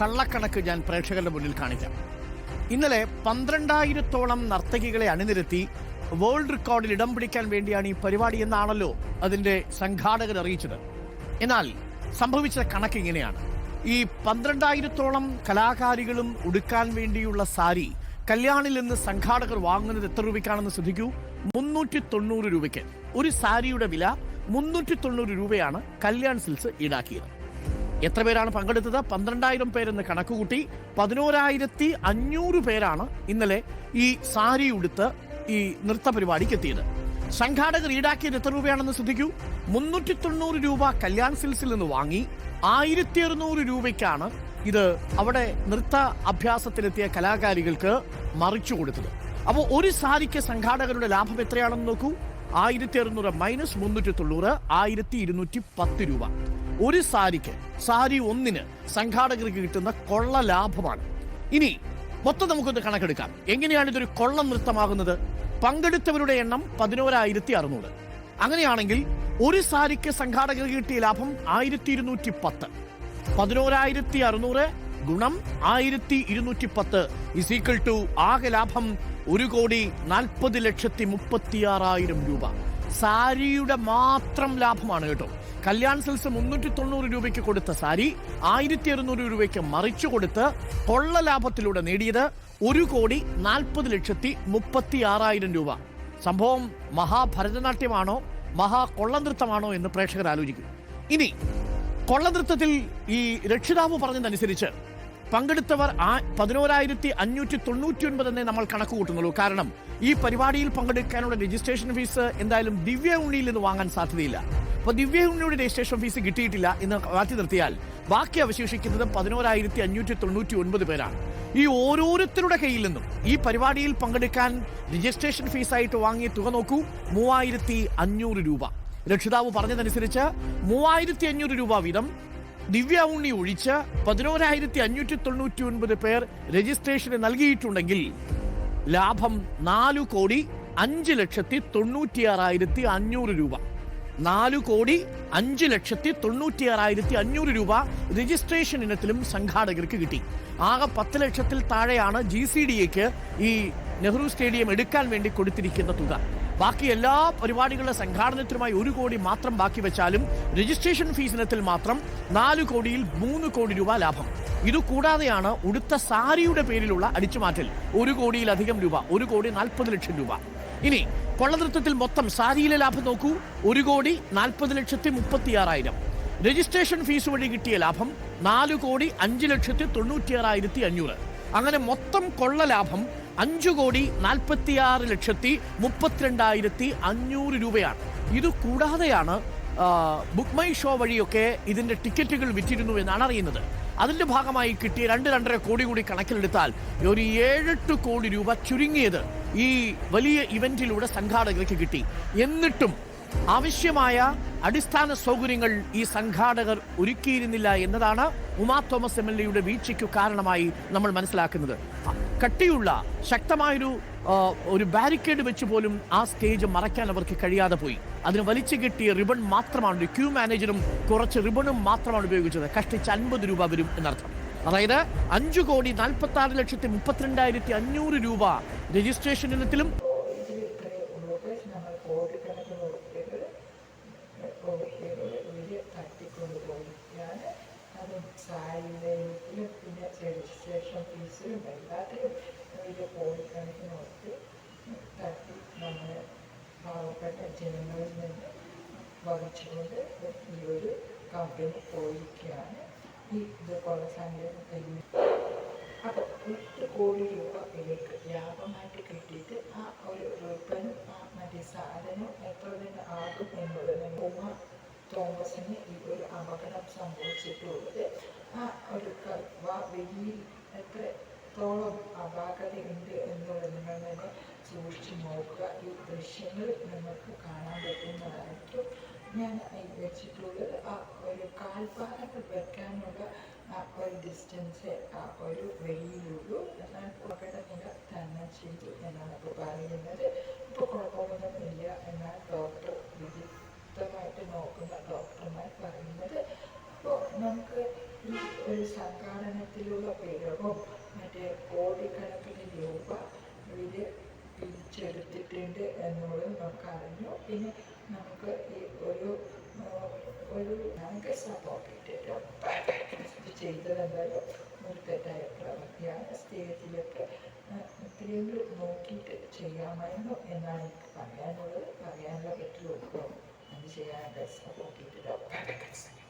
കള്ളക്കണക്ക് ഞാൻ പ്രേക്ഷകരുടെ മുന്നിൽ കാണിക്കാം. ഇന്നലെ പന്ത്രണ്ടായിരത്തോളം നർത്തകികളെ അണിനിരത്തി വേൾഡ് റെക്കോർഡിൽ ഇടം പിടിക്കാൻ വേണ്ടിയാണ് ഈ പരിപാടി എന്നാണല്ലോ അതിന്റെ സംഘാടകർ അറിയിച്ചത്. എന്നാൽ സംഭവിച്ച കണക്ക് ഇങ്ങനെയാണ്. ഈ പന്ത്രണ്ടായിരത്തോളം കലാകാരികളും ഉടുക്കാൻ വേണ്ടിയുള്ള സാരി കല്യാണിൽ നിന്ന് സംഘാടകർ വാങ്ങുന്നത് എത്ര രൂപയ്ക്കാണെന്ന് ശ്രദ്ധിക്കൂ. മുന്നൂറ്റി തൊണ്ണൂറ് രൂപയ്ക്ക് ഒരു സാരിയുടെ വില മുന്നൂറ്റി തൊണ്ണൂറ് രൂപയാണ് കല്യാൺ സിൽസ് ഈടാക്കിയത്. എത്ര പേരാണ് പങ്കെടുത്തത്? പന്ത്രണ്ടായിരം പേരെന്ന് കണക്കുകൂട്ടി പതിനോരായിരത്തി അഞ്ഞൂറ് പേരാണ് ഇന്നലെ ഈ സാരി ഉടുത്ത് ഈ നൃത്ത പരിപാടിക്ക് എത്തിയത്. സംഘാടകർ ഈടാക്കിയത് എത്ര രൂപയാണെന്ന് ശ്രദ്ധിക്കൂ. മുന്നൂറ്റി തൊണ്ണൂറ് രൂപ കല്യാൺ സിൽസിൽ നിന്ന് വാങ്ങി ആയിരത്തി അറുന്നൂറ് രൂപയ്ക്കാണ് ഇത് അവിടെ നൃത്ത അഭ്യാസത്തിലെത്തിയ കലാകാരികൾക്ക് മറിച്ചു കൊടുത്തത്. അപ്പോൾ ഒരു സാരിക്ക് സംഘാടകരുടെ ലാഭം എത്രയാണെന്ന് നോക്കൂ. ആയിരത്തി അറുന്നൂറ് മൈനസ് മുന്നൂറ്റി തൊണ്ണൂറ് ആയിരത്തി ഇരുന്നൂറ്റി പത്ത് രൂപ. ഒരു സാരിക്ക് സാരി ഒന്നിന് സംഘാടകർക്ക് കിട്ടുന്ന കൊള്ള ലാഭമാണ്. ഇനി മൊത്തം നമുക്കൊന്ന് കണക്കെടുക്കാം. എങ്ങനെയാണ് ഇതൊരു കൊള്ള നൃത്തമാകുന്നത്? പങ്കെടുത്തവരുടെ എണ്ണം പതിനോരായിരത്തി അറുന്നൂറ് അങ്ങനെയാണെങ്കിൽ ഒരു സാരിക്ക് സംഘാടകർക്ക് കിട്ടിയ ലാഭം ആയിരത്തി ഇരുന്നൂറ്റി പത്ത് പതിനോരായിരത്തി അറുന്നൂറ് ഗുണം ആയിരത്തി ഇരുന്നൂറ്റി പത്ത് ഇസ് ഈക്വൽ ടു ആകെ ലാഭം ഒരു കോടി നാൽപ്പത് ലക്ഷത്തി മുപ്പത്തിയാറായിരം രൂപ. സാരിയുടെ മാത്രം ലാഭമാണ് കേട്ടോ. കല്യാൺ സെൽസ് മുന്നൂറ്റി തൊണ്ണൂറ് രൂപയ്ക്ക് കൊടുത്ത സാരി ആയിരത്തി അറുന്നൂറ് രൂപയ്ക്ക് മറിച്ചു കൊടുത്ത് കൊള്ള ലാഭത്തിലൂടെ നേടിയത് ഒരു കോടി നാൽപ്പത് ലക്ഷത്തി മുപ്പത്തി ആറായിരം രൂപ. സംഭവം മഹാഭരതനാട്യമാണോ മഹാ കൊള്ളനൃത്തമാണോ എന്ന് പ്രേക്ഷകർ ആലോചിക്കും. ഇനി കൊള്ളനൃത്തത്തിൽ ഈ രക്ഷിതാവ് പറഞ്ഞതനുസരിച്ച് പങ്കെടുത്തവർ ആ പതിനോരായിരത്തി അഞ്ഞൂറ്റി തൊണ്ണൂറ്റി ഒൻപത് എന്നേ നമ്മൾ കണക്ക് കൂട്ടുന്നുള്ളൂ കാരണം ഈ പരിപാടിയിൽ പങ്കെടുക്കാനുള്ള രജിസ്ട്രേഷൻ ഫീസ് എന്തായാലും ദിവ്യ ഉണ്ണിയിൽ നിന്ന് വാങ്ങാൻ സാധ്യതയില്ല. അപ്പൊ ദിവ്യ ഉണ്ണിയുടെ രജിസ്ട്രേഷൻ ഫീസ് കിട്ടിയിട്ടില്ല എന്ന് മാറ്റി നിർത്തിയാൽ ബാക്കി അവശേഷിക്കുന്നത് പതിനോരായിരത്തി അഞ്ഞൂറ്റി തൊണ്ണൂറ്റി ഒൻപത് പേരാണ്. ഈ ഓരോരുത്തരുടെ കയ്യിൽ നിന്നും ഈ പരിപാടിയിൽ പങ്കെടുക്കാൻ രജിസ്ട്രേഷൻ ഫീസായിട്ട് വാങ്ങിയ തുക നോക്കൂ മൂവായിരത്തി അഞ്ഞൂറ് രൂപ. രക്ഷിതാവ് പറഞ്ഞതനുസരിച്ച് മൂവായിരത്തി അഞ്ഞൂറ് രൂപ വീതം ദിവ്യ ഉണ്ണി ഒഴിച്ച് പതിനോരായിരത്തി അഞ്ഞൂറ്റി തൊണ്ണൂറ്റി ഒൻപത് പേർ രജിസ്ട്രേഷന് നൽകിയിട്ടുണ്ടെങ്കിൽ ലാഭം നാലു കോടി അഞ്ച് ലക്ഷത്തി തൊണ്ണൂറ്റിയാറായിരത്തി അഞ്ഞൂറ് രൂപ. നാലു കോടി അഞ്ച് ലക്ഷത്തി തൊണ്ണൂറ്റിയാറായിരത്തി അഞ്ഞൂറ് രൂപ രജിസ്ട്രേഷൻ ഇനത്തിലും സംഘാടകർക്ക് കിട്ടി. ആകെ പത്ത് ലക്ഷത്തിൽ താഴെയാണ് ജി സി ഡി എക്ക് ഈ നെഹ്റു സ്റ്റേഡിയം എടുക്കാൻ വേണ്ടി കൊടുത്തിരിക്കുന്ന തുക. ബാക്കി എല്ലാ പരിപാടികളുടെ സംഘാടനത്തിനുമായി ഒരു കോടി മാത്രം ബാക്കി വെച്ചാലും രജിസ്ട്രേഷൻ ഫീസ് ഇനത്തിൽ മാത്രം നാല് കോടിയിൽ മൂന്ന് കോടി രൂപ ലാഭം. ഇത് കൂടാതെയാണ് ഉടുത്ത സാരിയുടെ പേരിലുള്ള അടിച്ചുമാറ്റൽ ഒരു കോടിയിലധികം രൂപ ഒരു കോടി നാൽപ്പത് ലക്ഷം രൂപ. ഇനി കൊള്ളനൃത്തത്തിൽ മൊത്തം സാരിയിലെ ലാഭം നോക്കൂ ഒരു കോടി നാൽപ്പത് ലക്ഷത്തി മുപ്പത്തിയാറായിരം. രജിസ്ട്രേഷൻ ഫീസ് വഴി കിട്ടിയ ലാഭം നാല് കോടി അഞ്ച് ലക്ഷത്തി തൊണ്ണൂറ്റിയാറായിരത്തി അഞ്ഞൂറ്. അങ്ങനെ മൊത്തം കൊള്ള ലാഭം അഞ്ചു കോടി നാൽപ്പത്തിയാറ് ലക്ഷത്തി മുപ്പത്തിരണ്ടായിരത്തി അഞ്ഞൂറ് രൂപയാണ്. ഇത് കൂടാതെയാണ് ബുക്ക് മൈ ഷോ വഴിയൊക്കെ ഇതിന്റെ ടിക്കറ്റുകൾ വിറ്റിരുന്നു എന്നാണ് അറിയുന്നത്. അതിന്റെ ഭാഗമായി കിട്ടിയ രണ്ട് രണ്ടര കോടി കൂടി കണക്കിലെടുത്താൽ ഒരു ഏഴെട്ട് കോടി രൂപ ചുരുങ്ങിയത് ഈ വലിയ ഇവന്റിലൂടെ സംഘാടകർക്ക് കിട്ടി. എന്നിട്ടും ആവശ്യമായ അടിസ്ഥാന സൗകര്യങ്ങൾ ഈ സംഘാടകർ ഒരുക്കിയിരുന്നില്ല എന്നതാണ് ഉമാ തോമസ് എം എൽ എയുടെ വീഴ്ചയ്ക്കു കാരണമായി നമ്മൾ മനസ്സിലാക്കുന്നത്. കട്ടിയുള്ള ശക്തമായൊരു ഒരു ബാരിക്കേഡ് വെച്ച് പോലും ആ സ്റ്റേജ് മറയ്ക്കാൻ അവർക്ക് കഴിയാതെ പോയി. അതിന് വലിച്ചു കിട്ടിയ റിബൺ മാത്രമാണ് ക്യൂ മാനേജറും കുറച്ച് റിബണും മാത്രമാണ് ഉപയോഗിച്ചത്. കഷ്ടിച്ച് അൻപത് രൂപ വരും എന്നർത്ഥം. അതായത് അഞ്ചു കോടി നാൽപ്പത്തി ആറ് ലക്ഷത്തി മുപ്പത്തിരണ്ടായിരത്തി അഞ്ഞൂറ് രൂപ രജിസ്ട്രേഷൻ ഇനത്തിലും പാവപ്പെട്ട ജനങ്ങളിൽ നിന്ന് വഹിച്ചുകൊണ്ട് ഈ ഒരു കമ്പനി പോയിരിക്കുകയാണ് ഈ ഇതുപോലെ സംഘടന അപ്പോൾ എട്ട് കോടി രൂപ ഇവർക്ക് ലാഭമായിട്ട് കിട്ടിയിട്ട് ആ ഒരു റിബനും ആ മറ്റേ സാധനം എത്ര തന്നെ ആകും എന്നുള്ളത് ഉമ തോമസിന് ഈ ഒരു അപകടം സംഭവിച്ചിട്ടുള്ളത്. ആ ഒരു വെയിൽ എത്രത്തോളം അപാകതയുണ്ട് എന്നുള്ളത് നിങ്ങൾ തന്നെ സൂക്ഷിച്ചു നോക്കുക. ഈ ദൃശ്യങ്ങൾ നിങ്ങൾക്ക് കാണാൻ പറ്റുന്നതായിട്ട് ഞാൻ വെച്ചിട്ടുള്ളത് ആ ഒരു കാൽപ്പാറ വെക്കാനുള്ള ആ ഒരു ഡിസ്റ്റൻസ് ആ ഒരു വഴിയിലുള്ളൂ. എന്നാൽ അപകടനില തന്നെ ചെയ്തു എന്നാണ് ഇപ്പോൾ പറയുന്നത്. ഇപ്പോൾ കുഴപ്പമൊന്നും ഇല്ല എന്നാണ് ഡോക്ടർ വിദഗ്ധമായിട്ട് നോക്കുന്ന ഡോക്ടർമാർ പറയുന്നത്. അപ്പോൾ നമുക്ക് ഈ ഒരു സംഘാടനത്തിലുള്ള പേരവും എന്നുള്ളത് നമുക്ക് പിന്നെ നമുക്ക് ഈ ഒരു ഒരു ബാങ്ക് സപ്പോർട്ട് ഇട്ടിട്ട് ചെയ്തത് എന്തായാലും ഒരു തെറ്റായ പ്രവൃത്തിയാണ്. ആ, ഇത്രയെങ്കിലും നോക്കിയിട്ട് ചെയ്യാമായിരുന്നു എന്നാണ് എനിക്ക് പറയാനുള്ളത്. പറയാനുള്ള പറ്റുള്ളൂ. അത് ചെയ്യാനായിട്ട് സപ്പോർട്ട് ചെയ്തിട്ട്